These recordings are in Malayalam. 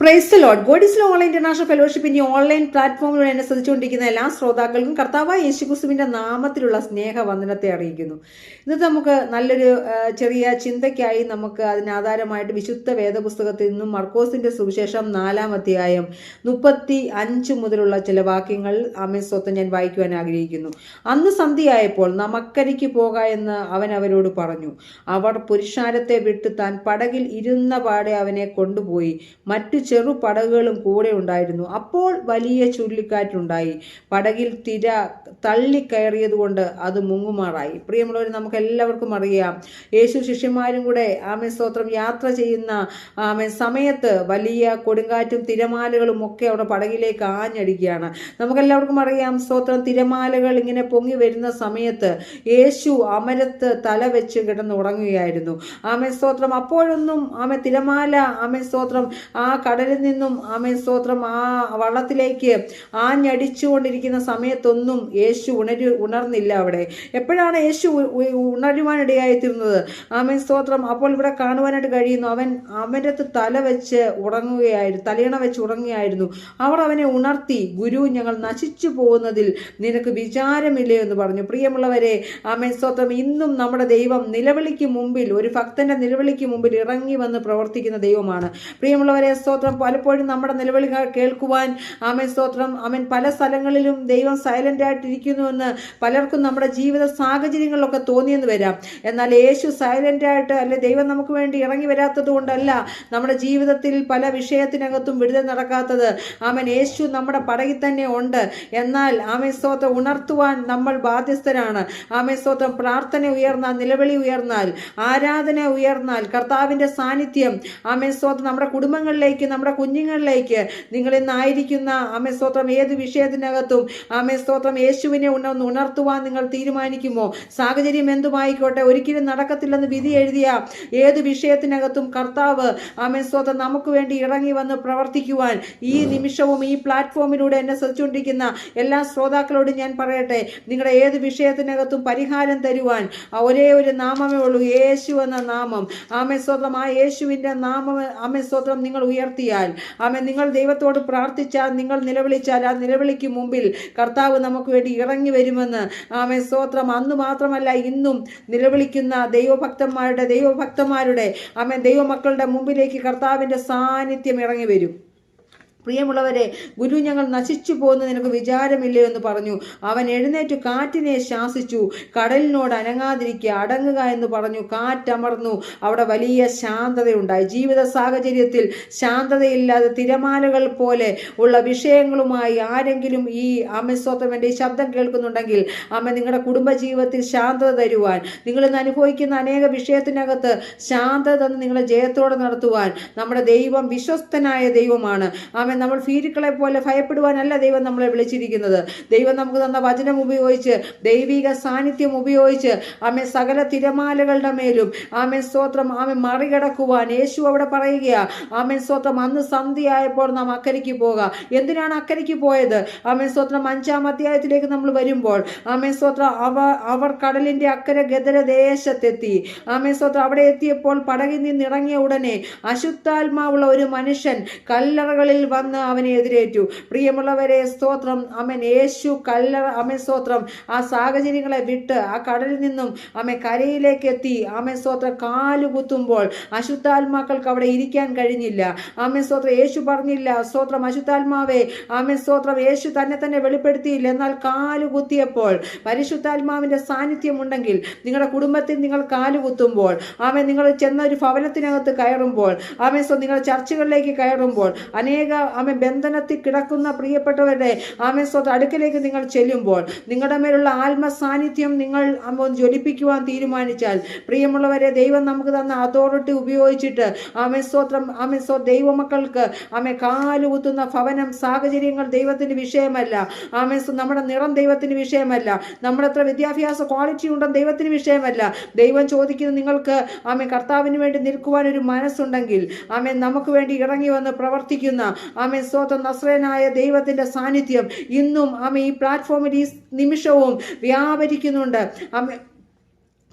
Praise lord god is online international ഫെലോഷിപ്പിന്റെ online പ്ലാറ്റ്ഫോമിലൂടെ എന്നെ ശ്രദ്ധിച്ചുകൊണ്ടിരിക്കുന്ന എല്ലാ ശ്രോതാക്കൾക്കും കർത്താവ് യേശുക്രിസ്തുവിന്റെ നാമത്തിലുള്ള സ്നേഹ വന്ദനത്തെ അറിയിക്കുന്നു. ഇന്നത്തെ നമുക്ക് നല്ലൊരു ചെറിയ ചിന്തയ്ക്കായി നമുക്ക് അതിനാധാരമായിട്ട് വിശുദ്ധ വേദപുസ്തകത്തിൽ നിന്നും മർക്കോസിന്റെ സുവിശേഷം നാലാം അധ്യായം മുപ്പത്തി അഞ്ച് മുതലുള്ള ചില വാക്യങ്ങൾ അമേസ്വത്ത് ഞാൻ വായിക്കുവാൻ ആഗ്രഹിക്കുന്നു. അന്ന് സന്ധ്യയായപ്പോൾ നമക്കരിക്ക് പോക എന്ന് അവൻ അവരോട് പറഞ്ഞു. അവർ പുരുഷാരത്തെ വിട്ട് താൻ പടകിൽ ഇരുന്ന പാടെ അവനെ കൊണ്ടുപോയി. മറ്റു ചെറു പടകുകളും കൂടെ ഉണ്ടായിരുന്നു. അപ്പോൾ വലിയ ചുഴലിക്കാറ്റുണ്ടായി പടകിൽ തിര തള്ളിക്കയറിയതുകൊണ്ട് അത് മുങ്ങുമാറായി. പ്രിയമുള്ളവർ നമുക്ക് എല്ലാവർക്കും അറിയാം യേശു ശിഷ്യന്മാരും കൂടെ ആമേ സ്തോത്രം യാത്ര ചെയ്യുന്ന ആമേ സമയത്ത് വലിയ കൊടുങ്കാറ്റും തിരമാലകളും ഒക്കെ അവിടെ പടകിലേക്ക് ആഞ്ഞടിക്കുകയാണ്. നമുക്കെല്ലാവർക്കും അറിയാം സ്തോത്രം തിരമാലകൾ ഇങ്ങനെ പൊങ്ങി വരുന്ന സമയത്ത് യേശു അമരത്ത് തല വെച്ച് കിടന്നുറങ്ങുകയായിരുന്നു. ആമേ സ്തോത്രം അപ്പോഴൊന്നും ആമേ തിരമാല ആമേ സ്തോത്രം ആ കടലിൽ നിന്നും ആമേ സ്തോത്രം ആ വള്ളത്തിലേക്ക് ആഞ്ഞടിച്ചുകൊണ്ടിരിക്കുന്ന സമയത്തൊന്നും യേശു ഉണരു ഉണർന്നില്ല അവിടെ. എപ്പോഴാണ് യേശു ഉണരുവാനിടയായി തീർന്നത് ആമേ സ്തോത്രം. അപ്പോൾ ഇവിടെ കാണുവാനായിട്ട് കഴിയുന്നു അവൻ അവന്റെ തല വെച്ച് ഉറങ്ങുകയായിരുന്നു തലയണ വെച്ച് ഉറങ്ങുകയായിരുന്നു. അവർ അവനെ ഉണർത്തി ഗുരു ഞങ്ങൾ നശിച്ചു പോകുന്നതിൽ നിനക്ക് വിചാരമില്ലേ? എന്ന് പറഞ്ഞു. പ്രിയമുള്ളവരെ ആമേ സ്തോത്രം. ഇന്നും നമ്മുടെ ദൈവം നിലവിളിക്ക് മുമ്പിൽ ഒരു ഭക്തന്റെ നിലവിളിക്ക് മുമ്പിൽ ഇറങ്ങി വന്ന് പ്രവർത്തിക്കുന്ന ദൈവമാണ്. പ്രിയമുള്ളവരെ സ്തോത്രം. പലപ്പോഴും നമ്മുടെ നിലവിളി കേൾക്കുവാൻ ആമൻ സ്തോത്രം. അവൻ പല സ്ഥലങ്ങളിലും ദൈവം സൈലന്റ് ആയിട്ടിരിക്കുന്നുവെന്ന് പലർക്കും നമ്മുടെ ജീവിത സാഹചര്യങ്ങളിലൊക്കെ തോന്നിയെന്ന് വരാം. എന്നാൽ യേശു സൈലന്റ് ആയിട്ട് അല്ലെ ദൈവം നമുക്ക് വേണ്ടി ഇറങ്ങി വരാത്തത് കൊണ്ടല്ല നമ്മുടെ ജീവിതത്തിൽ പല വിഷയത്തിനകത്തും വിടുതൽ നടക്കാത്തത്. ആമൻ. യേശു നമ്മുടെ പടകിൽ തന്നെ ഉണ്ട്. എന്നാൽ ആമേ സ്തോത്രം ഉണർത്തുവാൻ നമ്മൾ ബാധ്യസ്ഥരാണ്. ആമേ സ്തോത്രം. പ്രാർത്ഥന ഉയർന്നാൽ നിലവിളി ഉയർന്നാൽ ആരാധന ഉയർന്നാൽ കർത്താവിന്റെ സാന്നിധ്യം ആമേ സ്തോത്രം നമ്മുടെ കുടുംബങ്ങളിലേക്ക് നമ്മുടെ കുഞ്ഞുങ്ങളിലേക്ക് നിങ്ങൾ ഇന്നായിരിക്കുന്ന ആമേ സ്തോത്രം. ഏത് വിഷയത്തിനകത്തും ആമേ സ്തോത്രം യേശുവിനെ ഉണ- ഒന്ന് ഉണർത്തുവാൻ നിങ്ങൾ തീരുമാനിക്കുമോ? സാഹചര്യം എന്തുമായിക്കോട്ടെ? ഒരിക്കലും നടക്കത്തില്ലെന്ന് വിധി എഴുതിയ ഏത് വിഷയത്തിനകത്തും കർത്താവ് ആമേ സ്തോത്രം നമുക്ക് വേണ്ടി ഇറങ്ങി വന്ന് പ്രവർത്തിക്കുവാൻ ഈ നിമിഷവും ഈ പ്ലാറ്റ്ഫോമിലൂടെ എന്നെ ശ്രദ്ധിച്ചുകൊണ്ടിരിക്കുന്ന എല്ലാ ശ്രോതാക്കളോടും ഞാൻ പറയട്ടെ നിങ്ങളുടെ ഏത് വിഷയത്തിനകത്തും പരിഹാരം തരുവാൻ ഒരേ ഒരു നാമമേ ഉള്ളൂ. യേശു എന്ന നാമം. ആമേ സ്തോത്രം ആ യേശുവിന്റെ നാമം ആമേ സ്തോത്രം നിങ്ങൾ ഉയർത്തിയാൽ ആമേ നിങ്ങൾ ദൈവത്തോട് പ്രാർത്ഥിച്ചാൽ നിങ്ങൾ നിലവിളിച്ചാൽ ആ നിലവിളിക്ക് മുമ്പിൽ കർത്താവ് നമുക്ക് വേണ്ടി ഇറങ്ങി വരുമെന്ന്. ആമേ സ്തോത്രം. അന്ന് മാത്രമല്ല ഇന്നും നിലവിളിക്കുന്ന ദൈവഭക്തന്മാരുടെ ദൈവഭക്തന്മാരുടെ ആമേ ദൈവമക്കളുടെ മുമ്പിലേക്ക് കർത്താവിന്റെ സാന്നിധ്യം ഇറങ്ങി വരും. പ്രിയമുള്ളവരെ ഗുരു ഞങ്ങൾ നശിച്ചു പോകുന്ന നിനക്ക് വിചാരമില്ലേ എന്ന് പറഞ്ഞു. അവൻ എഴുന്നേറ്റ് കാറ്റിനെ ശാസിച്ചു. കടലിനോട് അനങ്ങാതിരിക്കുക അടങ്ങുക എന്ന് പറഞ്ഞു. കാറ്റമർന്നു. അവിടെ വലിയ ശാന്തതയുണ്ടായി. ജീവിത സാഹചര്യത്തിൽ ശാന്തതയില്ലാതെ തിരമാലകൾ പോലെ ഉള്ള വിഷയങ്ങളുമായി ആരെങ്കിലും ഈ അമസ്വത്തമന്റെ ഈ ശബ്ദം കേൾക്കുന്നുണ്ടെങ്കിൽ അമ്മ നിങ്ങളുടെ കുടുംബജീവിതത്തിൽ ശാന്തത തരുവാൻ നിങ്ങൾ ഇന്ന് അനുഭവിക്കുന്ന അനേക വിഷയത്തിനകത്ത് ശാന്തത തന്ന് നിങ്ങളെ ജയത്തോടെ നടത്തുവാൻ നമ്മുടെ ദൈവം വിശ്വസ്തനായ ദൈവമാണ്. ആമേ നമ്മൾ ഫീരുക്കളെ പോലെ ഭയപ്പെടുവാനല്ല ദൈവം നമ്മളെ വിളിച്ചിരിക്കുന്നത്. ദൈവം നമുക്ക് തന്ന വചനം ഉപയോഗിച്ച് ദൈവിക സാന്നിധ്യം ഉപയോഗിച്ച് ആമെ സകല തിരമാലകളുടെ മേലും ആമേ സ്തോത്രം ആമെ മറികടക്കുവാൻ യേശു അവിടെ പറയുകയാ ആമേ സ്തോത്രം അന്ന് സന്ധ്യയായപ്പോൾ നാം അക്കരയ്ക്ക് പോകാം. എന്തിനാണ് അക്കരയ്ക്ക് പോയത്? ആമേ സ്തോത്രം അഞ്ചാം അധ്യായത്തിലേക്ക് നമ്മൾ വരുമ്പോൾ ആമേ സ്തോത്രം അവ അവർ കടലിന്റെ അക്കരെ ഗതര ദേശത്തെത്തി. ആമേ സ്തോത്രം അവിടെ എത്തിയപ്പോൾ പടകിൽ നിന്ന് ഇറങ്ങിയ ഉടനെ അശുദ്ധാത്മാവുള്ള ഒരു മനുഷ്യൻ കല്ലറകളിൽ വന്ന് അവനെ എതിരേറ്റു. പ്രിയമുള്ളവരെ സ്തോത്രം. അമൻ യേശു കല്ല അമ്മ സ്തോത്രം. ആ സാഹചര്യങ്ങളെ വിട്ട് ആ കടലിൽ നിന്നും അമ്മ കരയിലേക്ക് എത്തി. അമ്മ സ്തോത്രം. കാലുകുത്തുമ്പോൾ അശുദ്ധാത്മാക്കൾക്ക് അവിടെ ഇരിക്കാൻ കഴിഞ്ഞില്ല. ആമേ സ്തോത്രം. യേശു പറഞ്ഞില്ല സ്തോത്രം അശുദ്ധാത്മാവേ ആമേ സ്തോത്രം. യേശു തന്നെ തന്നെ വെളിപ്പെടുത്തിയില്ല. എന്നാൽ കാലുകുത്തിയപ്പോൾ പരിശുദ്ധാത്മാവിന്റെ സാന്നിധ്യം ഉണ്ടെങ്കിൽ നിങ്ങളുടെ കുടുംബത്തിൽ നിങ്ങൾ കാലുകുത്തുമ്പോൾ ആമേ നിങ്ങൾ ചെന്ന ഒരു ഭവനത്തിനകത്ത് കയറുമ്പോൾ ആമേ സ്വ നിങ്ങൾ ചർച്ചകളിലേക്ക് കയറുമ്പോൾ അനേക ആമേ ബന്ധനത്തിൽ കിടക്കുന്ന പ്രിയപ്പെട്ടവരുടെ ആമേ സ്വത്ത് അടുക്കലേക്ക് നിങ്ങൾ ചെല്ലുമ്പോൾ നിങ്ങളുടെ മേലുള്ള ആത്മ സാന്നിധ്യം നിങ്ങൾ ജ്വലിപ്പിക്കുവാൻ തീരുമാനിച്ചാൽ പ്രിയമുള്ളവരെ ദൈവം നമുക്ക് തന്ന അതോറിറ്റി ഉപയോഗിച്ചിട്ട് ആമേ സ്വത്രം ആമെ സ്വ ദൈവമക്കൾക്ക് ആമെ കാലുകുത്തുന്ന ഭവനം സാഹചര്യങ്ങൾ ദൈവത്തിന് വിഷയമല്ല. ആമെ നമ്മുടെ നിറം ദൈവത്തിന് വിഷയമല്ല. നമ്മുടെ എത്ര വിദ്യാഭ്യാസ ക്വാളിറ്റി ഉണ്ടെന്ന് ദൈവത്തിന് വിഷയമല്ല. ദൈവം ചോദിക്കുന്ന നിങ്ങൾക്ക് ആമേ കർത്താവിന് വേണ്ടി നിൽക്കുവാൻ ഒരു മനസ്സുണ്ടെങ്കിൽ ആമേ നമുക്ക് വേണ്ടി ഇറങ്ങി വന്ന് പ്രവർത്തിക്കുന്ന ആമേ സ്വതം നസ്രനായ ദൈവത്തിന്റെ സാന്നിധ്യം ഇന്നും ആമേ ഈ പ്ലാറ്റ്ഫോമിൽ ഈ നിമിഷവും വ്യാപരിക്കുന്നുണ്ട്. ആമേ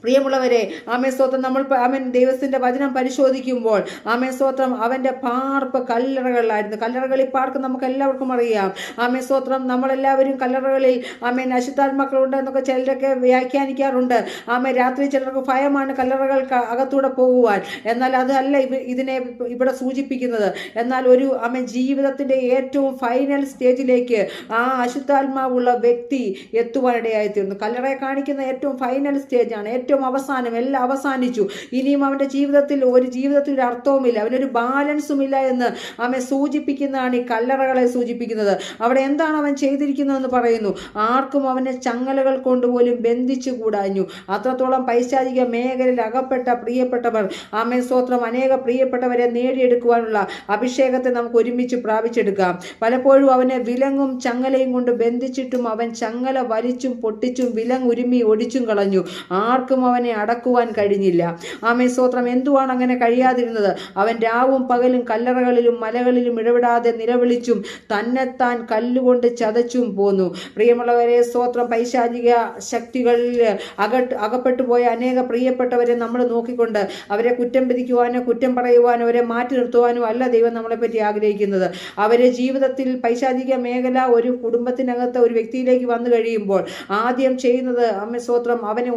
പ്രിയമുള്ളവരെ ആമേ സ്തോത്രം. നമ്മൾ അവൻ ദൈവത്തിന്റെ വചനം പരിശോധിക്കുമ്പോൾ ആമേ സ്തോത്രം അവന്റെ പാർപ്പ് കല്ലറകളിലായിരുന്നു. കല്ലറകളിൽ പാർക്ക് നമുക്ക് എല്ലാവർക്കും അറിയാം. ആമേ സ്തോത്രം നമ്മളെല്ലാവരും കല്ലറകളിൽ ആമേ നശുത്താത്മാക്കളുണ്ട് എന്നൊക്കെ ചിലരൊക്കെ വ്യാഖ്യാനിക്കാറുണ്ട്. ആമേ രാത്രി ചിലർക്ക് ഭയമാണ് കല്ലറകൾ അകത്തൂടെ പോകുവാൻ. എന്നാൽ അതല്ല ഇതിനെ ഇവിടെ സൂചിപ്പിക്കുന്നത്. എന്നാൽ ഒരു ആമേ ജീവിതത്തിന്റെ ഏറ്റവും ഫൈനൽ സ്റ്റേജിലേക്ക് ആ അശുദ്ധാത്മാവുള്ള വ്യക്തി എത്തുവാനിടയായിത്തീർന്നു. കല്ലറയെ കാണിക്കുന്ന ഏറ്റവും ഫൈനൽ സ്റ്റേജാണ്. ഏറ്റവും അവസാനം എല്ലാം അവസാനിച്ചു. ഇനിയും അവന്റെ ജീവിതത്തിൽ ഒരു ജീവിതത്തിൽ ഒരു അർത്ഥവുമില്ല. അവനൊരു ബാലൻസും ഇല്ല എന്ന് അവനെ സൂചിപ്പിക്കുന്നതാണ് ഈ കല്ലറകളെ സൂചിപ്പിക്കുന്നത്. അവിടെ എന്താണ് അവൻ ചെയ്തിരിക്കുന്നതെന്ന് പറയുന്നു. ആർക്കും അവനെ ചങ്ങലകൾ കൊണ്ടുപോലും ബന്ധിച്ചു കൂടാഞ്ഞു. അത്രത്തോളം പൈശാചിക മേഖലയിൽ അകപ്പെട്ട പ്രിയപ്പെട്ടവർ ആമേ സ്തോത്രം അനേക പ്രിയപ്പെട്ടവരെ നേടിയെടുക്കുവാനുള്ള അഭിഷേകത്തെ നമുക്ക് ഒരുമിച്ച് പ്രാപിച്ചെടുക്കാം. പലപ്പോഴും അവനെ വിലങ്ങും ചങ്ങലയും കൊണ്ട് ബന്ധിച്ചിട്ടും അവൻ ചങ്ങല വലിച്ചും പൊട്ടിച്ചും വിലങ്ങുരുമി ഒടിച്ചും കളഞ്ഞു. ആർക്കും അവനെ അടക്കുവാൻ കഴിഞ്ഞില്ല. ആമേ സ്തോത്രം. എന്തുവാണ് അങ്ങനെ കഴിയാതിരുന്നത്? അവൻ രാവും പകലും കല്ലറകളിലും മലകളിലും ഇടപെടാതെ നിലവിളിച്ചും തന്നെത്താൻ കല്ലുകൊണ്ട് ചതച്ചും പോന്നു. പ്രിയമുള്ളവരെ സ്തോത്രം. പൈശാചിക ശക്തികളിൽ അകട്ട് അകപ്പെട്ടു പോയ അനേക പ്രിയപ്പെട്ടവരെ നമ്മൾ നോക്കിക്കൊണ്ട് അവരെ കുറ്റം വിധിക്കുവാനോ കുറ്റം പറയുവാനോ അവരെ മാറ്റി നിർത്തുവാനോ അല്ല ദൈവം നമ്മളെപ്പറ്റി ആഗ്രഹിക്കുന്നത്. അവരെ ജീവിതത്തിൽ പൈശാചിക മേഖല ഒരു കുടുംബത്തിനകത്ത് ഒരു വ്യക്തിയിലേക്ക് വന്നു കഴിയുമ്പോൾ ആദ്യം ചെയ്യുന്നത് അമ്മ സ്തോത്രം അവനെ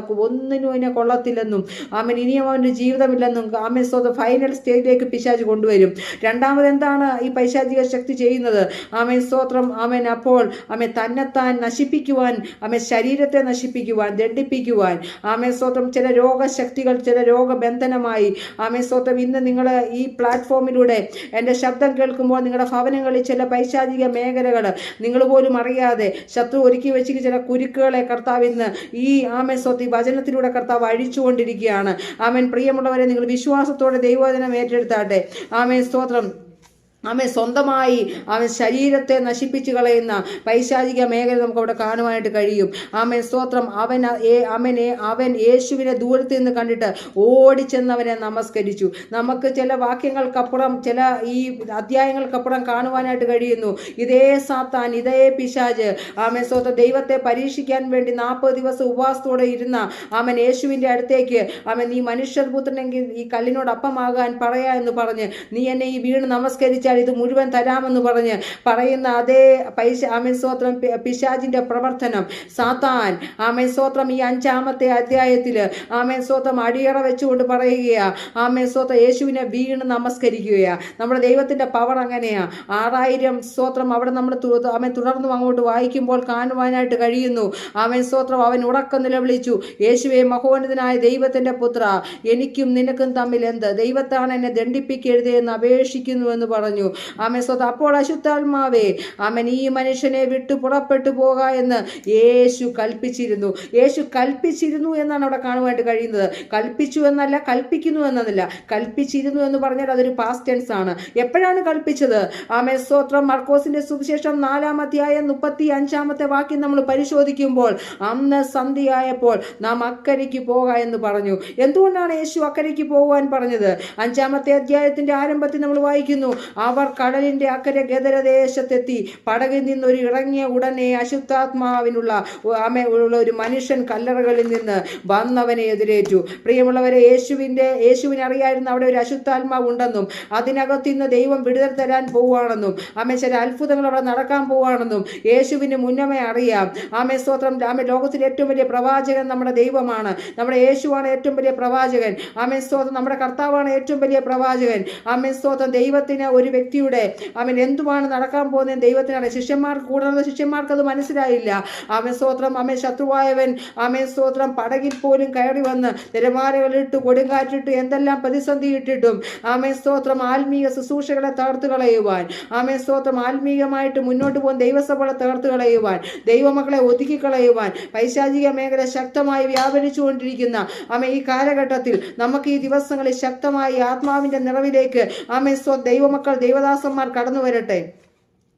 ഒന്നുമില്ലാതാക്കും ഒന്നിനും അവനെ കൊള്ളത്തില്ലെന്നും ആമൻ ഇനിയും അവന്റെ ജീവിതമില്ലെന്നും ആമൻ സ്വത ഫൈനൽ സ്റ്റേജിലേക്ക് പിശാജ് കൊണ്ടുവരും. രണ്ടാമത് എന്താണ് ഈ പൈശാചിക ശക്തി ചെയ്യുന്നത്? ആമൻ സ്തോത്രം അവൻ അപ്പോൾ ആമെ തന്നെത്താൻ നശിപ്പിക്കുവാൻ ആമെ ശരീരത്തെ നശിപ്പിക്കുവാൻ ദണ്ഡിപ്പിക്കുവാൻ. ആമേ സ്തോത്രം ചില രോഗശക്തികൾ ചില രോഗബന്ധനമായി. ആമേ സ്തോത്രം ഇന്ന് നിങ്ങൾ ഈ പ്ലാറ്റ്ഫോമിലൂടെ എന്റെ ശബ്ദം കേൾക്കുമ്പോൾ നിങ്ങളുടെ ഭവനങ്ങളിൽ ചില പൈശാചിക മേഖലകൾ നിങ്ങൾ പോലും അറിയാതെ ശത്രു ഒരുക്കി വെച്ചിരിക്കുന്ന ചില കുരുക്കുകളെ കർത്താവ് ഇന്ന് ഈ ആമേ സ്വത്ത് ഈ വചനത്തിലൂടെ കർത്താവ് അഴിച്ചുകൊണ്ടിരിക്കുകയാണ്. ആമേൻ. പ്രിയമുള്ളവരെ നിങ്ങൾ വിശ്വാസത്തോടെ ദൈവവചനം ഏറ്റെടുത്താട്ടെ. ആമേൻ. സ്തോത്രം. അവൻ സ്വന്തമായി അവൻ ശരീരത്തെ നശിപ്പിച്ചു കളയുന്ന പൈശാചിക മേഖല നമുക്ക് അവിടെ കാണുവാനായിട്ട് കഴിയും. ആമൻ. സ്തോത്രം. അവൻ അവനെ അവൻ യേശുവിനെ ദൂരത്ത് നിന്ന് കണ്ടിട്ട് ഓടിച്ചെന്നവനെ നമസ്കരിച്ചു. നമുക്ക് ചില വാക്യങ്ങൾക്കപ്പുറം ചില ഈ അധ്യായങ്ങൾക്കപ്പുറം കാണുവാനായിട്ട് കഴിയുന്നു. ഇതേ സാത്താൻ ഇതേ പിശാജ് ആമൻ. സ്തോത്രം. ദൈവത്തെ പരീക്ഷിക്കാൻ വേണ്ടി നാൽപ്പത് ദിവസം ഉപവാസത്തോടെ ഇരുന്ന അവൻ യേശുവിന്റെ അടുത്തേക്ക് അവൻ നീ മനുഷ്യപുത്രനെങ്കിൽ ഈ കല്ലിനോട് അപ്പമാകാൻ പറയാ എന്ന് പറഞ്ഞ് നീ എന്നെ ഈ വീണ് നമസ്കരിച്ചാൽ ഇത് മുഴുവൻ തരാമെന്ന് പറഞ്ഞ് പറയുന്ന അതേ പൈസ ആമൻ സ്തോത്രം പി- പ്രവർത്തനം. സാത്താൻ ആമൻ സ്തോത്രം ഈ അഞ്ചാമത്തെ അധ്യായത്തിൽ ആമൻ സ്തോത്രം അടിയറ വെച്ചുകൊണ്ട് പറയുകയാണ് ആമൻ സ്തോത്രം യേശുവിനെ വീണ് നമസ്കരിക്കുകയാണ് നമ്മുടെ ദൈവത്തിന്റെ പവർ അങ്ങനെയാണ് ആറായിരം സ്തോത്രം അവിടെ നമ്മൾ അവൻ തുടർന്നും അങ്ങോട്ട് വായിക്കുമ്പോൾ കാണുവാനായിട്ട് കഴിയുന്നു. അവൻ സ്തോത്രം അവൻ ഉറക്കം നിലവിളിച്ചു. യേശുവെ മഹോന്നതനായ ദൈവത്തിന്റെ പുത്ര എനിക്കും നിനക്കും തമ്മിൽ എന്ത്? ദൈവത്താണ് എന്നെ ദണ്ഡിപ്പിക്കരുതേ എന്ന് അപേക്ഷിക്കുന്നു എന്ന് പറഞ്ഞു. ആമൻ സ്തോത്രം അപ്പോൾ അശുദ്ധാത്മാവേ ആമൻ ഈ മനുഷ്യനെ വിട്ടു പുറപ്പെട്ടു പോക എന്ന് യേശു കൽപ്പിച്ചിരുന്നു. യേശു കൽപ്പിച്ചിരുന്നു എന്നാണ് അവിടെ കാണുവാനായിട്ട് കഴിയുന്നത്. കൽപ്പിച്ചു എന്നല്ല കൽപ്പിക്കുന്നു എന്നതല്ല. കൽപ്പിച്ചിരുന്നു എന്ന് പറഞ്ഞാൽ അതൊരു പാസ്റ്റ് ടെൻസ് ആണ്. എപ്പോഴാണ് കൽപ്പിച്ചത്? ആമേ സ്തോത്രം മർക്കോസിന്റെ സുവിശേഷം നാലാം മുപ്പത്തി അഞ്ചാമത്തെ വാക്യം നമ്മൾ പരിശോധിക്കുമ്പോൾ അന്ന് സന്ധ്യയായപ്പോൾ നാം അക്കരയ്ക്ക് പോക എന്ന് പറഞ്ഞു. എന്തുകൊണ്ടാണ് യേശു അക്കരയ്ക്ക് പോകുവാൻ പറഞ്ഞത്? അഞ്ചാമത്തെ അധ്യായത്തിന്റെ ആരംഭത്തിൽ നമ്മൾ വായിക്കുന്നു അവർ കടലിന്റെ അക്കരെ ഗദരദേശത്തെത്തി പടകിൽ നിന്നൊരു ഇറങ്ങിയ ഉടനെ അശുദ്ധാത്മാവിനുള്ള ഉള്ള ഒരു മനുഷ്യൻ കല്ലറകളിൽ നിന്ന് വന്നവനെ എതിരേറ്റു. പ്രിയമുള്ളവരെ യേശുവിന്റെ യേശുവിനെ അറിയായിരുന്ന അവിടെ ഒരു അശുദ്ധാത്മാവ് ഉണ്ടെന്നും അതിനകത്ത് ഇന്ന് ദൈവം വിടുതൽ തരാൻ പോവുകയാണെന്നും ആമേ ചില അത്ഭുതങ്ങൾ അവിടെ നടക്കാൻ പോവുകയാണെന്നും യേശുവിന് മുന്നമേ അറിയാം. ആമേ സ്തോത്രം ആമേ ലോകത്തിലെ ഏറ്റവും വലിയ പ്രവാചകൻ നമ്മുടെ ദൈവമാണ്. നമ്മുടെ യേശുവാണ് ഏറ്റവും വലിയ പ്രവാചകൻ. ആമേ സ്തോത്രം നമ്മുടെ കർത്താവാണ് ഏറ്റവും വലിയ പ്രവാചകൻ. ആമേ സ്തോത്രം ദൈവത്തിന് ഒരു വ്യക്തിയുടെ അവൻ എന്തുമാണ് നടക്കാൻ പോകുന്നത് ദൈവത്തിനാണ്? ശിഷ്യന്മാർക്ക് കൂടുതൽ ശിഷ്യന്മാർക്ക് അത് മനസ്സിലായില്ല. അവൻ സ്തോത്രം അമ്മ ശത്രുവായവൻ ആമേ സ്തോത്രം പടകിൽ പോലും കയറി വന്ന് തിരമാലകളിട്ട് കൊടുങ്കാറ്റിട്ട് എന്തെല്ലാം പ്രതിസന്ധി ഇട്ടിട്ടും. ആമേ സ്തോത്രം ആത്മീയ ശുശ്രൂഷകളെ തകർത്ത് കളയുവാൻ. ആമേ സ്തോത്രം ആത്മീയമായിട്ട് മുന്നോട്ട് പോകുന്ന ദൈവസഭകളെ തകർത്ത് കളയുവാൻ. ദൈവമക്കളെ ഒതുക്കി കളയുവാൻ. പൈശാചിക മേഖല ശക്തമായി വ്യാപരിച്ചുകൊണ്ടിരിക്കുന്ന ആമേ ഈ കാലഘട്ടത്തിൽ നമുക്ക് ഈ ദിവസങ്ങളിൽ ശക്തമായി ആത്മാവിന്റെ നിറവിലേക്ക് ആമേ സ്വ ദൈവമക്കൾ ദൈവദാസന്മാർ കടന്നു വരട്ടെ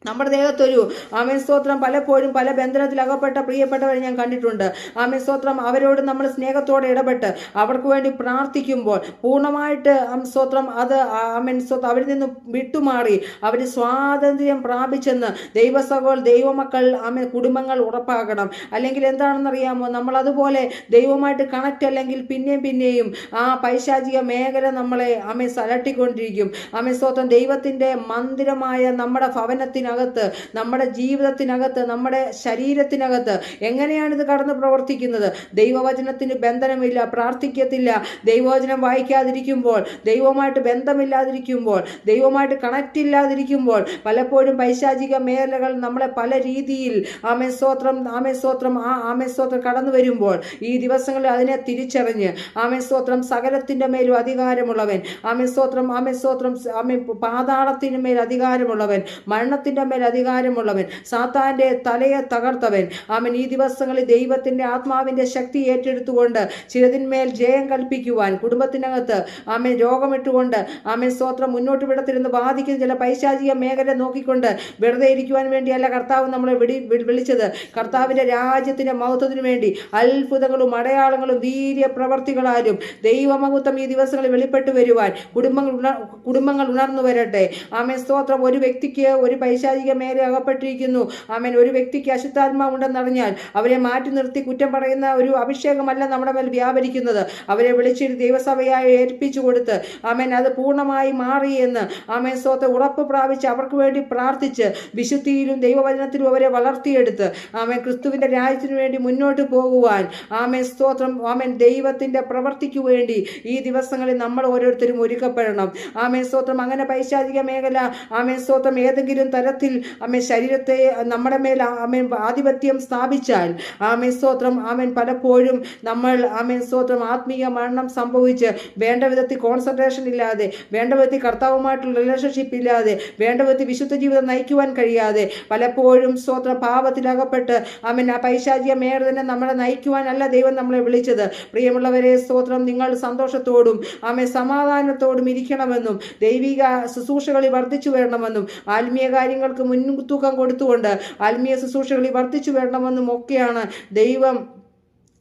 നമ്മുടെ ദേഹത്തൊരു ആമേ സ്തോത്രം പലപ്പോഴും പല ബന്ധനത്തിൽ അകപ്പെട്ട പ്രിയപ്പെട്ടവരെ ഞാൻ കണ്ടിട്ടുണ്ട്. ആമേ സ്തോത്രം അവരോട് നമ്മൾ സ്നേഹത്തോടെ ഇടപെട്ട് അവർക്ക് വേണ്ടി പ്രാർത്ഥിക്കുമ്പോൾ പൂർണമായിട്ട് സ്തോത്രം അത് ആമേൻ സ്തോത്രം അവരിൽ നിന്ന് വിട്ടുമാറി അവർ സ്വാതന്ത്ര്യം പ്രാപിച്ചെന്ന് ദൈവസഭകൾ ദൈവമക്കൾ ആമേ കുടുംബങ്ങൾ ഉറപ്പാക്കണം അല്ലെങ്കിൽ എന്താണെന്നറിയാമോ? നമ്മൾ അതുപോലെ ദൈവമായിട്ട് കണക്റ്റ് അല്ലെങ്കിൽ പിന്നെയും പിന്നെയും ആ പൈശാചിക മേഖല നമ്മളെ ആമേ സലട്ടിക്കൊണ്ടിരിക്കും. ആമേ സ്തോത്രം ദൈവത്തിന്റെ മന്ദിരമായ നമ്മുടെ ഭവനത്തിന് മനസ്സിനകത്ത് നമ്മുടെ ജീവിതത്തിനകത്ത് നമ്മുടെ ശരീരത്തിനകത്ത് എങ്ങനെയാണ് ഇത് കടന്ന് പ്രവർത്തിക്കുന്നത്? ദൈവവചനത്തിന് ബന്ധനമില്ല പ്രാർത്ഥിക്കത്തില്ല. ദൈവവചനം വായിക്കാതിരിക്കുമ്പോൾ ദൈവമായിട്ട് ബന്ധമില്ലാതിരിക്കുമ്പോൾ ദൈവമായിട്ട് കണക്റ്റ് ഇല്ലാതിരിക്കുമ്പോൾ പലപ്പോഴും പൈശാചിക മേഖലകൾ നമ്മളെ പല രീതിയിൽ ആമേ സ്തോത്രം ആമേ സ്തോത്രം ആ ആമേ സ്തോത്രം കടന്നു വരുമ്പോൾ ഈ ദിവസങ്ങളിൽ അതിനെ തിരിച്ചറിഞ്ഞ് ആമേ സ്തോത്രം സകലത്തിന്റെ മേലും അധികാരമുള്ളവൻ ആമേ സ്തോത്രം ആമേ സ്തോത്രം ആമേ പാതാളത്തിന് മേൽ അധികാരമുള്ളവൻ മരണത്തിന്റെ മേൽ അധികാരമുള്ളവൻ സാത്താന്റെ തലയെ തകർത്തവൻ. അവൻ ഈ ദിവസങ്ങളിൽ ദൈവത്തിന്റെ ആത്മാവിന്റെ ശക്തി ഏറ്റെടുത്തുകൊണ്ട് ചിലതിന്മേൽ ജയം കൽപ്പിക്കുവാൻ കുടുംബത്തിനകത്ത് ആമൻ രോഗമിട്ടുകൊണ്ട് ആമൻ സ്തോത്രം മുന്നോട്ട് വിടത്തിരുന്ന് ബാധിക്കുന്ന ചില പൈശാചിക മേഖല നോക്കിക്കൊണ്ട് വെറുതെ ഇരിക്കുവാൻ വേണ്ടിയല്ല കർത്താവ് നമ്മളെ വിടി വിളിച്ചത്. കർത്താവിന്റെ രാജ്യത്തിന്റെ മഹത്വത്തിനു വേണ്ടി അത്ഭുതങ്ങളും അടയാളങ്ങളും ധീര്യ പ്രവർത്തികളാലും ദൈവമഹത്വം ഈ ദിവസങ്ങളിൽ വെളിപ്പെട്ട് വരുവാൻ കുടുംബങ്ങൾ കുടുംബങ്ങൾ ഉണർന്നു വരട്ടെ. ആമേ സ്തോത്രം ഒരു വ്യക്തിക്ക് ഒരു പൈശാചിക മേഖല അകപ്പെട്ടിരിക്കുന്നു. ആമേൻ. ഒരു വ്യക്തിക്ക് അശുദ്ധാത്മാവുണ്ടെന്നറിഞ്ഞാൽ അവരെ മാറ്റി നിർത്തി കുറ്റം പറയുന്ന ഒരു അഭിഷേകമല്ല നമ്മുടെ മേൽ വ്യാപരിക്കുന്നത്. അവരെ വിളിച്ച് ദൈവസഭയായി ഏൽപ്പിച്ചു കൊടുത്ത് ആമേൻ അത് പൂർണമായി മാറി എന്ന് ആമേൻ സ്വത്ത് ഉറപ്പ് പ്രാപിച്ച് അവർക്ക് വേണ്ടി പ്രാർത്ഥിച്ച് വിശുദ്ധിയിലും ദൈവവചനത്തിലും അവരെ വളർത്തിയെടുത്ത് ആമേൻ ക്രിസ്തുവിന്റെ രാജ്യത്തിനു വേണ്ടി മുന്നോട്ട് പോകുവാൻ ആമേൻ സ്തോത്രം ആമേൻ ദൈവത്തിന്റെ പ്രവർത്തിക്കു വേണ്ടി ഈ ദിവസങ്ങളിൽ നമ്മൾ ഓരോരുത്തരും ഒരുക്കപ്പെടണം. ആമേൻ സ്തോത്രം. അങ്ങനെ പൈശാചിക മേഖല ആമേൻ സ്തോത്രം ഏതെങ്കിലും തരത്തിൽ ആമേൻ ശരീരത്തെ നമ്മുടെ മേൽ ആമേൻ ആധിപത്യം സ്ഥാപിച്ചാൽ ആമേ സ്തോത്രം ആമേൻ പലപ്പോഴും നമ്മൾ ആമേ സ്തോത്രം ആത്മീയ മരണം സംഭവിച്ച് വേണ്ട വിധത്തിൽ കോൺസെൻട്രേഷൻ ഇല്ലാതെ വേണ്ട വിധത്തിൽ കർത്താവുമായിട്ടുള്ള റിലേഷൻഷിപ്പ് ഇല്ലാതെ വേണ്ട വിധത്തിൽ വിശുദ്ധ ജീവിതം നയിക്കുവാൻ കഴിയാതെ പലപ്പോഴും സ്തോത്രം പാപത്തിലകപ്പെട്ട് ആമേൻ ആ പൈശാചിക മേഖല തന്നെ നമ്മളെ നയിക്കുവാനല്ല ദൈവം നമ്മളെ വിളിച്ചത്. പ്രിയമുള്ളവരെ സ്തോത്രം നിങ്ങൾ സന്തോഷത്തോടും ആമേ സമാധാനത്തോടും ഇരിക്കണമെന്നും ദൈവിക ശുശ്രൂഷകളിൽ വർദ്ധിച്ചു വരണമെന്നും ആത്മീയ കാര്യങ്ങൾക്ക് മുൻതൂക്കം കൊടുത്തുകൊണ്ട് ആത്മീയ ശുശ്രൂഷകളിൽ വർദ്ധിച്ചു വേണമെന്നും ഒക്കെയാണ് ദൈവം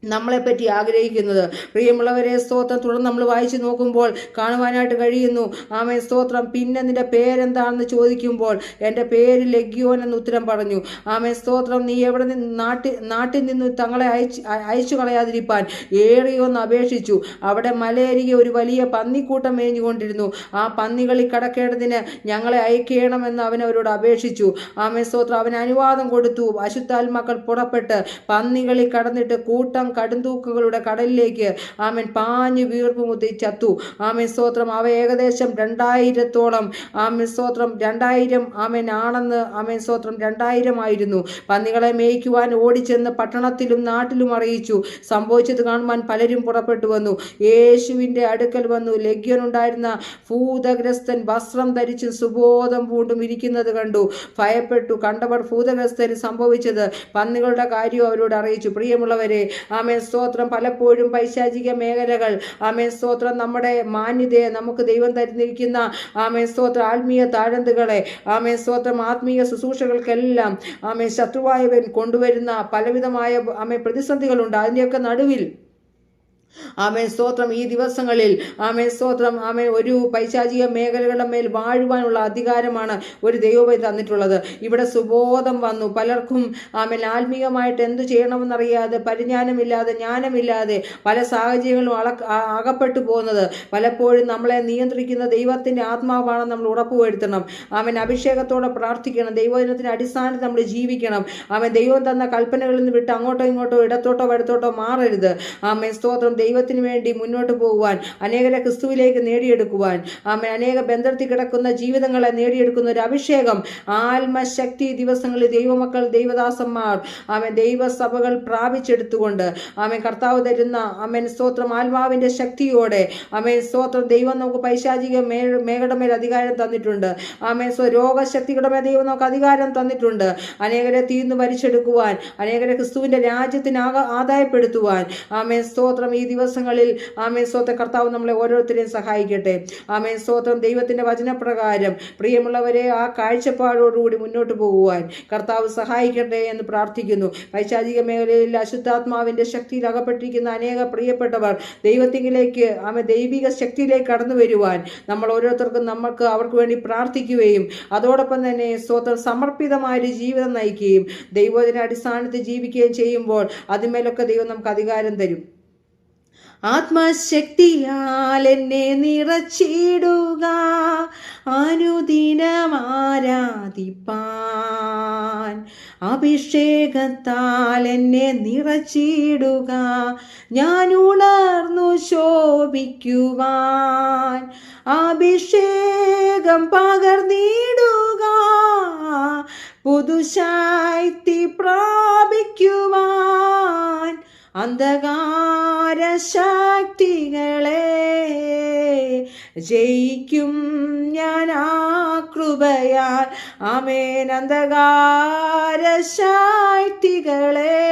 നമ്മളെപ്പറ്റി ആഗ്രഹിക്കുന്നത്. പ്രിയമുള്ളവരെ സ്തോത്രം തുടർന്ന് നമ്മൾ വായിച്ചു നോക്കുമ്പോൾ കാണുവാനായിട്ട് കഴിയുന്നു. ആമേ സ്തോത്രം. പിന്നെ നിന്റെ പേരെന്താണെന്ന് ചോദിക്കുമ്പോൾ എന്റെ പേര് ലഗ്യോൻ എന്ന് ഉത്തരം പറഞ്ഞു. ആമേ സ്തോത്രം. നീ എവിടെ നിന്ന് നാട്ടിൽ നാട്ടിൽ നിന്ന് തങ്ങളെ അയച്ച് അയച്ചു കളയാതിരിപ്പാൻ ഏറിയൊന്ന് അപേക്ഷിച്ചു. അവിടെ മലയരികെ ഒരു വലിയ പന്നിക്കൂട്ടം മേഞ്ഞുകൊണ്ടിരുന്നു. ആ പന്നികളിൽ കടക്കേണ്ടതിന് ഞങ്ങളെ അയക്കണമെന്ന് അവൻ അവരോട് അപേക്ഷിച്ചു. ആമേ സ്തോത്രം. അവൻ അനുവാദം കൊടുത്തു. അശുദ്ധാത്മാക്കൾ പുറപ്പെട്ട് പന്നികളിൽ കടന്നിട്ട് കൂട്ടം കടുന്തൂക്കുകളുടെ കടലിലേക്ക് ആമൻ പാഞ്ഞു വീർപ്പ് മുത്തി ചത്തു. ആമൻ സ്തോത്രം. അവ ഏകദേശം രണ്ടായിരത്തോളം. ആമൻ സ്തോത്രം. രണ്ടായിരം ആമൻ ആണെന്ന് ആമൻ സ്തോത്രം. രണ്ടായിരം ആയിരുന്നു. പന്നികളെ മേയ്ക്കുവാൻ ഓടിച്ചെന്ന് പട്ടണത്തിലും നാട്ടിലും അറിയിച്ചു. സംഭവിച്ചത് കാണുവാൻ പലരും പുറപ്പെട്ടു വന്നു. യേശുവിന്റെ അടുക്കൽ വന്നു. ലഗ്യനുണ്ടായിരുന്ന ഭൂതഗ്രസ്തൻ വസ്ത്രം ധരിച്ചും സുബോധം പൂണ്ടും ഇരിക്കുന്നത് കണ്ടു. ഭയപ്പെട്ടു. കണ്ടവർ ഭൂതഗ്രസ്തന് സംഭവിച്ചത് പന്നികളുടെ കാര്യം അവരോട് അറിയിച്ചു. പ്രിയമുള്ളവരെ ആമേ സ്തോത്രം. പലപ്പോഴും പൈശാചിക മേഖലകൾ. ആമേ സ്തോത്രം. നമ്മുടെ മാന്യതയെ നമുക്ക് ദൈവം തരുന്നിരിക്കുന്ന ആമേ സ്തോത്രം. ആത്മീയ താഴന്തുകളെ ആമേ സ്തോത്രം. ആത്മീയ ശുശ്രൂഷകൾക്കെല്ലാം ആമേ ശത്രുവായവൻ കൊണ്ടുവരുന്ന പലവിധമായ ആമേ പ്രതിസന്ധികളുണ്ട്. അതിന്റെയൊക്കെ നടുവിൽ ആമേ സ്തോത്രം ഈ ദിവസങ്ങളിൽ. ആമേ സ്തോത്രം. ആമേ ഒരു പൈശാചിക മേഖലകളുടെ മേൽ വാഴുവാനുള്ള അധികാരമാണ് ഒരു ദൈവമായി തന്നിട്ടുള്ളത്. ഇവിടെ സുബോധം വന്നു. പലർക്കും ആമേൻ ആത്മീയമായിട്ട് എന്തു ചെയ്യണമെന്നറിയാതെ പരിജ്ഞാനമില്ലാതെ ജ്ഞാനമില്ലാതെ പല സാഹചര്യങ്ങളും അള അകപ്പെട്ടു പോകുന്നത്. പലപ്പോഴും നമ്മളെ നിയന്ത്രിക്കുന്ന ദൈവത്തിന്റെ ആത്മാവാണ് നമ്മൾ ഉറപ്പുവരുത്തണം ആമൻ. അഭിഷേകത്തോടെ പ്രാർത്ഥിക്കണം. ദൈവദിനത്തിന്റെ അടിസ്ഥാനത്തിൽ നമ്മൾ ജീവിക്കണം. ആമൻ. ദൈവം തന്ന കൽപ്പനകളിൽ നിന്ന് വിട്ട് അങ്ങോട്ടോ ഇങ്ങോട്ടോ ഇടത്തോട്ടോ വടത്തോട്ടോ മാറരുത്. ആമേ സ്തോത്രം. ദൈവത്തിന് വേണ്ടി മുന്നോട്ട് പോകുവാൻ അനേകരെ ക്രിസ്തുവിലേക്ക് നേടിയെടുക്കുവാൻ ആമേ അനേക ബന്ധത്തിൽ കിടക്കുന്ന ജീവിതങ്ങളെ നേടിയെടുക്കുന്ന ഒരു അഭിഷേകം. ആത്മശക്തി ദിവസങ്ങളിൽ ദൈവമക്കൾ ദൈവദാസന്മാർ ആമേ ദൈവസഭകൾ പ്രാപിച്ചെടുത്തുകൊണ്ട് ആമേ കർത്താവ് തരുന്ന ആമേൻ സ്തോത്രം ആത്മാവിന്റെ ശക്തിയോടെ ആമേൻ സ്തോത്രം ദൈവം നമുക്ക് പൈശാചിക മേ മേഘയുടെ മേൽ അധികാരം തന്നിട്ടുണ്ട്. ആമേ സ്വ രോഗശക്തികളുടെ മേൽ ദൈവം നമുക്ക് അധികാരം തന്നിട്ടുണ്ട്. അനേകരെ തീർന്നു ഭരിച്ചെടുക്കുവാൻ അനേകരെ ക്രിസ്തുവിന്റെ രാജ്യത്തിന് ആദായപ്പെടുത്തുവാൻ ആമേൻ സ്തോത്രം ഈ ദിവസങ്ങളിൽ ആമേ സ്തോത്രം. കർത്താവ് നമ്മളെ ഓരോരുത്തരെയും സഹായിക്കട്ടെ. ആമേ സ്തോത്രം. ദൈവത്തിന്റെ വചനപ്രകാരം പ്രിയമുള്ളവരെ ആ കാഴ്ചപ്പാടോടുകൂടി മുന്നോട്ട് പോകുവാൻ കർത്താവ് സഹായിക്കട്ടെ എന്ന് പ്രാർത്ഥിക്കുന്നു. പൈശാചിക മേഖലയിൽ അശുദ്ധാത്മാവിന്റെ ശക്തിയിൽ അകപ്പെട്ടിരിക്കുന്ന അനേക പ്രിയപ്പെട്ടവർ ദൈവത്തിങ്കിലേക്ക് ആമേ ദൈവിക ശക്തിയിലേക്ക് കടന്നു വരുവാൻ നമ്മൾ ഓരോരുത്തർക്കും നമ്മൾക്ക് അവർക്ക് വേണ്ടി പ്രാർത്ഥിക്കുകയും അതോടൊപ്പം തന്നെ സ്വത്രം സമർപ്പിതമായ ഒരു ജീവിതം നയിക്കുകയും ദൈവത്തിന്റെ അടിസ്ഥാനത്തിൽ ജീവിക്കുകയും ചെയ്യുമ്പോൾ അതിന്മേലൊക്കെ ദൈവം നമുക്ക് അധികാരം തരും. ആത്മശക്തിയാൽ എന്നെ നിറച്ചിടുക. അനുദിനമാരാധിപ്പാൻ അഭിഷേകത്താൽ എന്നെ നിറച്ചിടുക. ഞാൻ ഉണർന്നു ശോഭിക്കുവാൻ അഭിഷേകം പകർന്നിടുക. പുതുശാക്തി പ്രാപിക്കുവാൻ അന്ധകാര ശക്തികളെ ജയിക്കും ഞാൻ ആ കൃപയാൽ. ആമേൻ. അന്ധകാര ശക്തികളെ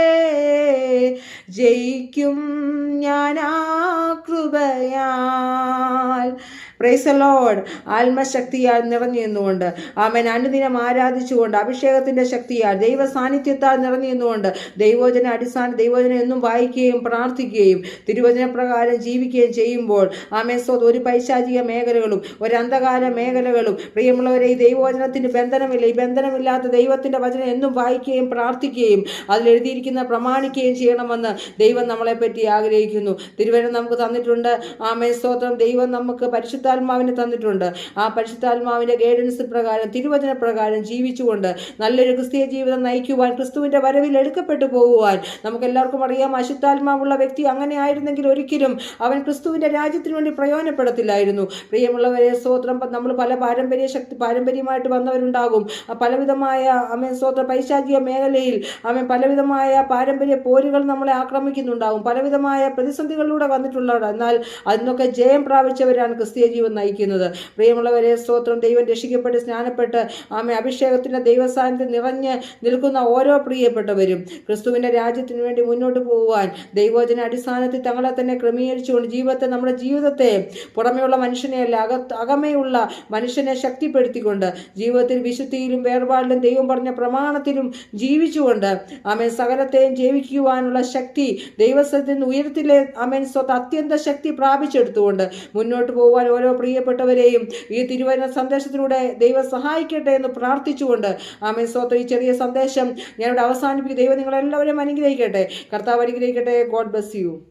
ജയിക്കും ഞാൻ ആ കൃപയാൽ. പ്രൈസ് ലോഡ് ആത്മശക്തിയാൽ നിറഞ്ഞു നിന്നുകൊണ്ട് ആമൻ. അനുദിനം ആരാധിച്ചുകൊണ്ട് അഭിഷേകത്തിന്റെ ശക്തിയാൽ ദൈവ സാന്നിധ്യത്താൽ നിറഞ്ഞു നിന്നുകൊണ്ട് ദൈവോചന അടിസ്ഥാന ദൈവോചന എന്നും വായിക്കുകയും പ്രാർത്ഥിക്കുകയും തിരുവചന പ്രകാരം ജീവിക്കുകയും ചെയ്യുമ്പോൾ ആമേൻ സ്വത് ഒരു പൈശാചിക മേഖലകളും ഒരു അന്ധകാര മേഖലകളും പ്രിയമുള്ളവരെ ഈ ദൈവവചനത്തിന് ബന്ധനമില്ല ഈ ബന്ധനമില്ലാത്ത ദൈവത്തിന്റെ വചനം എന്നും വായിക്കുകയും പ്രാർത്ഥിക്കുകയും അതിലെഴുതിയിരിക്കുന്ന പ്രമാണിക്കുകയും ചെയ്യണമെന്ന് ദൈവം നമ്മളെ പറ്റി ആഗ്രഹിക്കുന്നു. തിരുവചനം നമുക്ക് തന്നിട്ടുണ്ട്. ആമേ സ്തോത്രം. ദൈവം നമുക്ക് പരിശുദ്ധാത്മാവിനെ തന്നിട്ടുണ്ട്. ആ പരിശുദ്ധാത്മാവിന്റെ ഗൈഡൻസ് പ്രകാരം തിരുവചന പ്രകാരം ജീവിച്ചുകൊണ്ട് നല്ലൊരു ക്രിസ്തീയ ജീവിതം നയിക്കുവാൻ ക്രിസ്തുവിന്റെ വരവിൽ എടുക്കപ്പെട്ടു പോകുവാൻ നമുക്ക് എല്ലാവർക്കും അറിയാം അശുദ്ധാത്മാവുള്ള വ്യക്തി അങ്ങനെ ആയിരുന്നെങ്കിൽ ഒരിക്കലും അവൻ ക്രിസ്തുവിന്റെ രാജ്യത്തിന് വേണ്ടി പ്രയോജനപ്പെടത്തില്ലായിരുന്നു. പ്രിയമുള്ളവരെ സ്തോത്രം. നമ്മൾ പല പാരമ്പര്യ ശക്തി പാരമ്പര്യമായിട്ട് വന്നവരുണ്ടാകും. പലവിധമായ അമ്മ സ്തോത്ര. പൈശാചിക മേഖലയിൽ അമ്മ പലവിധമായ പാരമ്പര്യ പോരുകൾ നമ്മളെ ആക്രമിക്കുന്നുണ്ടാകും. പലവിധമായ പ്രതിസന്ധികളിലൂടെ വന്നിട്ടുള്ളവർ എന്നാൽ അതിനൊക്കെ ജയം പ്രാപിച്ചവരാണ് ക്രിസ്തീയ ജീവൻ നയിക്കുന്നത്. പ്രിയമുള്ളവരെ സ്തോത്രം. ദൈവം രക്ഷിക്കപ്പെട്ട് സ്നാനപ്പെട്ട് ആമേ അഭിഷേകത്തിന്റെ ദൈവസാന്നിധ്യം നിറഞ്ഞ് നിൽക്കുന്ന ഓരോ പ്രിയപ്പെട്ടവരും ക്രിസ്തുവിന്റെ രാജ്യത്തിന് വേണ്ടി മുന്നോട്ട് പോകുവാൻ ദൈവോചന അടിസ്ഥാനത്തിൽ തങ്ങളെ തന്നെ ക്രമീകരിച്ചുകൊണ്ട് ജീവിതത്തെ നമ്മുടെ ജീവിതത്തെ പുറമെയുള്ള മനുഷ്യനെയല്ല അകത്ത് അകമയുള്ള മനുഷ്യനെ ശക്തിപ്പെടുത്തിക്കൊണ്ട് ജീവിതത്തിൽ വിശുദ്ധിയിലും വേർപാടിലും ദൈവം പറഞ്ഞ പ്രമാണത്തിലും ജീവിച്ചുകൊണ്ട് ആമേൻ സകലത്തെയും ജീവിക്കുവാനുള്ള ശക്തി ദൈവസ്ഥത്തിൽ നിന്ന് ഉയരത്തിലെ ആമേൻ സ്വത്ത് അത്യന്ത ശക്തി പ്രാപിച്ചെടുത്തുകൊണ്ട് മുന്നോട്ട് പോകുവാൻ ഓരോ പ്രിയപ്പെട്ടവരെയും ഈ തിരുവചന സന്ദേശത്തിലൂടെ ദൈവം സഹായിക്കട്ടെ എന്ന് പ്രാർത്ഥിച്ചുകൊണ്ട്. ആമേ സ്വത്ത് ഈ ചെറിയ സന്ദേശം ഞാനിവിടെ അവസാനിപ്പിക്കും ദൈവം നിങ്ങളെല്ലാവരെയും അനുഗ്രഹിക്കട്ടെ. കർത്താവ് അനുഗ്രഹിക്കട്ടെ. God bless you.